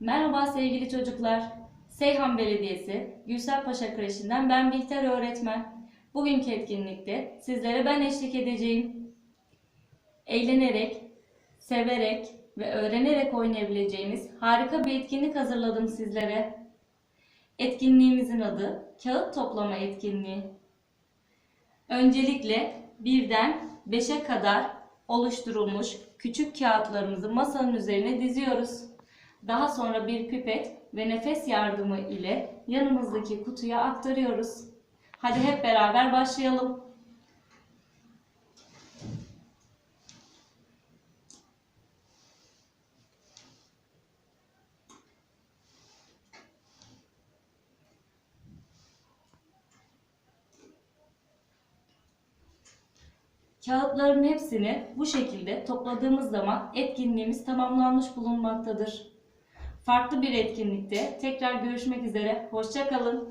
Merhaba sevgili çocuklar. Seyhan Belediyesi Gülsel Paşa Kreşi'nden ben Bihter öğretmen. Bugünkü etkinlikte sizlere ben eşlik edeceğim. Eğlenerek, severek ve öğrenerek oynayabileceğiniz harika bir etkinlik hazırladım sizlere. Etkinliğimizin adı kağıt toplama etkinliği. Öncelikle birden 5'e kadar oluşturulmuş küçük kağıtlarımızı masanın üzerine diziyoruz. Daha sonra bir pipet ve nefes yardımı ile yanımızdaki kutuya aktarıyoruz. Hadi hep beraber başlayalım. Kağıtların hepsini bu şekilde topladığımız zaman etkinliğimiz tamamlanmış bulunmaktadır. Farklı bir etkinlikte tekrar görüşmek üzere. Hoşça kalın.